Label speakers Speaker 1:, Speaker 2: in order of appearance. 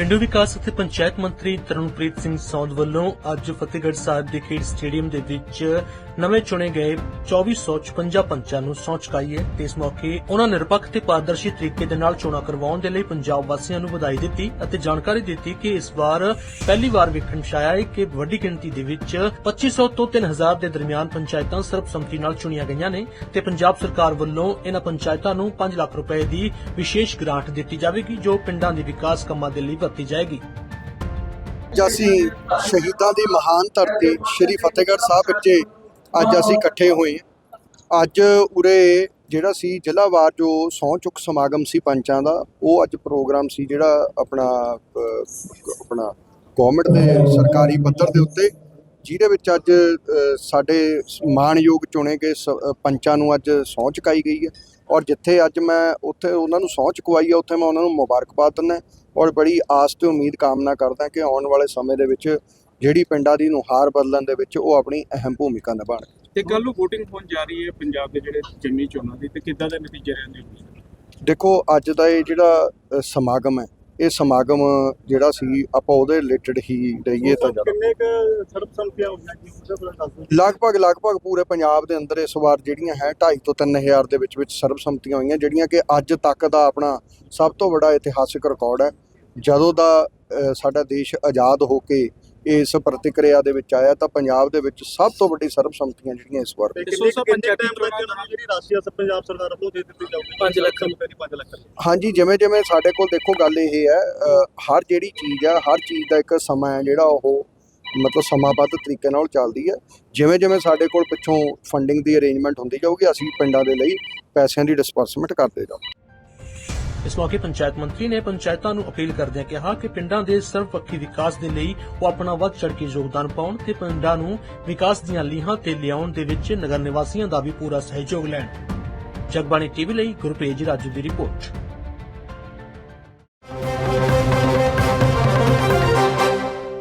Speaker 1: ਪੇਂਡੂ ਵਿਕਾਸ ਅਤੇ ਪੰਚਾਇਤ ਮੰਤਰੀ ਤਰਨਪ੍ਰੀਤ ਸਿੰਘ ਸੌਂਦ ਵੱਲੋਂ ਅੱਜ ਫਤਿਹਗੜ੍ਹ ਸਾਹਿਬ ਦੇ ਖੇਡ ਸਟੇਡੀਅਮ ਦੇ ਵਿੱਚ ਨਵੇਂ ਚੁਣੇ ਗਏ 2456 ਪੰਚਾਂ ਨੂੰ ਸਹੁੰ ਚੁਕਾਈ ਹੈ ਤੇ ਇਸ ਮੌਕੇ ਉਹਨਾਂ ਨਿਰਪੱਖ ਤੇ ਪਾਰਦਰਸ਼ੀ ਤਰੀਕੇ ਦੇ ਨਾਲ ਚੋਣਾਂ ਕਰਵਾਉਣ ਦੇ ਲਈ ਪੰਜਾਬ ਵਾਸੀਆਂ ਨੂੰ ਵਧਾਈ ਦਿੱਤੀ ਅਤੇ ਜਾਣਕਾਰੀ ਦਿੱਤੀ ਕਿ ਇਸ ਵਾਰ ਪਹਿਲੀ ਵਾਰ ਵੇਖਣ 'ਚ ਆਇਆ ਹੈ ਕਿ ਵੱਡੀ ਗਿਣਤੀ ਦੇ ਵਿੱਚ 2500 ਤੋਂ 3000 ਦੇ ਦਰਮਿਆਨ ਪੰਚਾਇਤਾਂ ਸਰਬਸੰਮਤੀ ਨਾਲ ਚੁਣੀਆਂ ਗਈਆਂ ਨੇ ਤੇ ਪੰਜਾਬ ਸਰਕਾਰ ਵੱਲੋਂ ਇਹਨਾਂ ਪੰਚਾਇਤਾਂ ਨੂੰ 5 ਲੱਖ ਰੁਪਏ ਦੀ ਵਿਸ਼ੇਸ਼ ਗ੍ਰਾਂਟ ਦਿੱਤੀ ਜਾਵੇਗੀ ਜੋ ਪਿੰਡਾਂ ਦੇ ਵਿਕਾਸ ਕੰਮਾਂ ਦੇ ਲਈ ਵਰਤੀ ਜਾਏਗੀ।
Speaker 2: ਅੱਜ ਅਸੀਂ ਸ਼ਹੀਦਾਂ ਦੀ ਮਹਾਨ ਧਰਤੀ ਸ੍ਰੀ ਫਤਿਹਗੜ੍ਹ ਸਾਹਿਬ ਵਿੱਚ ਅੱਜ ਅਸੀਂ ਇਕੱਠੇ ਹੋਏ ਅੱਜ ਉਰੇ ਜਿਹੜਾ ਸੀ ਜ਼ਿਲ੍ਹਾਵਾਰ ਜੋ ਸਹੁੰ ਚੁੱਕ ਸਮਾਗਮ ਸੀ ਪੰਚਾਂ ਦਾ, ਉਹ ਅੱਜ ਪ੍ਰੋਗਰਾਮ ਸੀ ਜਿਹੜਾ ਆਪਣਾ ਆਪਣਾ ਗਵਰਨਮੈਂਟ ਦੇ ਸਰਕਾਰੀ ਪੱਧਰ ਦੇ ਉੱਤੇ ਜਿਹਦੇ ਵਿੱਚ ਅੱਜ ਸਾਡੇ ਮਾਣਯੋਗ ਚੁਣੇ ਗਏ ਪੰਚਾਂ ਨੂੰ ਅੱਜ ਸਹੁੰ ਚੁਕਾਈ ਗਈ ਹੈ। ਔਰ ਜਿੱਥੇ ਅੱਜ ਮੈਂ ਉੱਥੇ ਉਹਨਾਂ ਨੂੰ ਸਹੁੰ ਚੁਕਵਾਈ ਹੈ ਉੱਥੇ ਮੈਂ ਉਹਨਾਂ ਨੂੰ ਮੁਬਾਰਕਬਾਦ ਦਿੰਦਾ ਔਰ ਬੜੀ ਆਸ ਤੇ ਉਮੀਦ ਕਾਮਨਾ ਕਰਦਾ ਕਿ ਆਉਣ ਵਾਲੇ ਸਮੇਂ ਦੇ ਵਿੱਚ ਜਿਹੜੀ ਪਿੰਡਾਂ ਦੀ ਨੁਹਾਰ ਬਦਲਣ ਦੇ ਵਿੱਚ ਉਹ ਆਪਣੀ ਅਹਿਮ ਭੂਮਿਕਾ ਨਿਭਾਉਣ।
Speaker 3: ਤੇ ਕੱਲ ਨੂੰ VOTING ਹੋਣ ਜਾ ਰਹੀ ਹੈ ਪੰਜਾਬ ਦੇ ਜਿਹੜੇ ਜਿਮਨੀ ਚੋਣਾਂ ਦੀ ਤੇ ਕਿੱਦਾਂ ਦੇ ਨਤੀਜੇ ਰਹਿੰਦੇ ਹੋਣਗੇ
Speaker 2: ਦੇਖੋ ਅੱਜ ਦਾ ਇਹ ਜਿਹੜਾ ਸਮਾਗਮ ਹੈ ਇਹ ਸਮਾਗਮ ਜਿਹੜਾ ਸੀ ਆਪਾਂ ਉਹਦੇ ਰਿਲੇਟਡ ਹੀ ਰਹੀਏ ਤਾਂ ਜ਼ਿਆਦਾ
Speaker 3: ਕਿੰਨੇ ਕ ਸਰਬਸੰਮਤੀਆਂ ਹੋਈਆਂ ਜੀ? ਉਹਦਾ
Speaker 2: ਲਗਭਗ ਲਗਭਗ ਪੂਰੇ ਪੰਜਾਬ ਦੇ ਅੰਦਰ ਇਸ ਵਾਰ ਜਿਹੜੀਆਂ ਹੈ 2.5 ਤੋਂ 3000 ਦੇ ਵਿੱਚ ਵਿੱਚ ਸਰਬਸੰਮਤੀਆਂ ਹੋਈਆਂ ਜਿਹੜੀਆਂ ਕਿ ਅੱਜ ਤੱਕ ਦਾ ਆਪਣਾ ਸਭ ਤੋਂ ਵੱਡਾ ਇਤਿਹਾਸਿਕ ਰਿਕਾਰਡ ਹੈ। ਜਦੋਂ ਦਾ ਸਾਡਾ ਦੇਸ਼ ਆਜ਼ਾਦ ਹੋ ਕੇ ਇਸ ਪ੍ਰਤੀਕਿਰਿਆ ਦੇ ਵਿੱਚ ਆਇਆ ਤਾਂ ਪੰਜਾਬ ਦੇ ਵਿੱਚ ਸਭ ਤੋਂ ਵੱਡੀ ਸਰਬਸੰਮਤੀਆਂ ਜਿਹੜੀਆਂ ਇਸ ਵਾਰ।
Speaker 3: ਤੇ ਕਿੰਨੇ ਕੁ ਪੰਚਾਇਤੀ ਚੋਣਾਂ ਦਾ ਜਿਹੜੀ ਰਾਸ਼ਟਰੀ ਅਸਰ ਪੰਜਾਬ ਸਰਕਾਰ ਵੱਲੋਂ ਦੇ ਦਿੱਤੀ ਜਾਊਗੀ? 5 ਲੱਖ। ਰੁਪਏ ਦੀ 5 ਲੱਖ
Speaker 2: ਹਾਂਜੀ ਜਿਵੇਂ ਜਿਵੇਂ ਸਾਡੇ ਕੋਲ ਦੇਖੋ ਗੱਲ ਇਹ ਹੈ ਹਰ ਜਿਹੜੀ ਚੀਜ਼ ਆ ਹਰ ਚੀਜ਼ ਦਾ ਇੱਕ ਸਮਾਂ ਹੈ ਜਿਹੜਾ ਉਹ ਮਤਲਬ ਸਮਾਬੱਧ ਤਰੀਕੇ ਨਾਲ ਚੱਲਦੀ ਹੈ। ਜਿਵੇਂ ਜਿਵੇਂ ਸਾਡੇ ਕੋਲ ਪਿੱਛੋਂ ਫੰਡਿੰਗ ਦੀ ਅਰੇਂਜਮੈਂਟ ਹੁੰਦੀ ਜਾਊਗੀ ਅਸੀਂ ਪਿੰਡਾਂ ਦੇ ਲਈ ਪੈਸਿਆਂ ਦੀ ਡਿਸਪਰਸਮੈਂਟ ਕਰਦੇ ਜਾਵਾਂਗੇ
Speaker 1: ਇਸ ਮੌਕੇ ਪੰਚਾਇਤ ਮੰਤਰੀ ਨੇ ਪੰਚਾਇਤਾਂ ਨੂੰ ਅਪੀਲ ਕਰਦਿਆਂ ਕਿਹਾ ਕਿ ਪਿੰਡਾਂ ਦੇ ਸਰਵਪੱਖੀ ਵਿਕਾਸ ਦੇ ਲਈ ਉਹ ਆਪਣਾ ਵੱਧ ਚੜ ਕੇ ਯੋਗਦਾਨ ਪਾਉਣ ਤੇ ਪਿੰਡਾਂ ਨੂੰ ਵਿਕਾਸ ਦੀਆਂ ਲੀਹਾਂ ਤੇ ਲਿਆਉਣ ਦੇ ਵਿੱਚ ਨਗਰ ਨਿਵਾਸੀਆਂ ਦਾ ਵੀ ਪੂਰਾ ਸਹਿਯੋਗ ਲੈਣ। ਜਗਬਾਣੀ ਟੀਵੀ ਲਈ ਗੁਰਪ੍ਰੀਤ ਰਾਜੂ ਦੀ ਰਿਪੋਰਟ।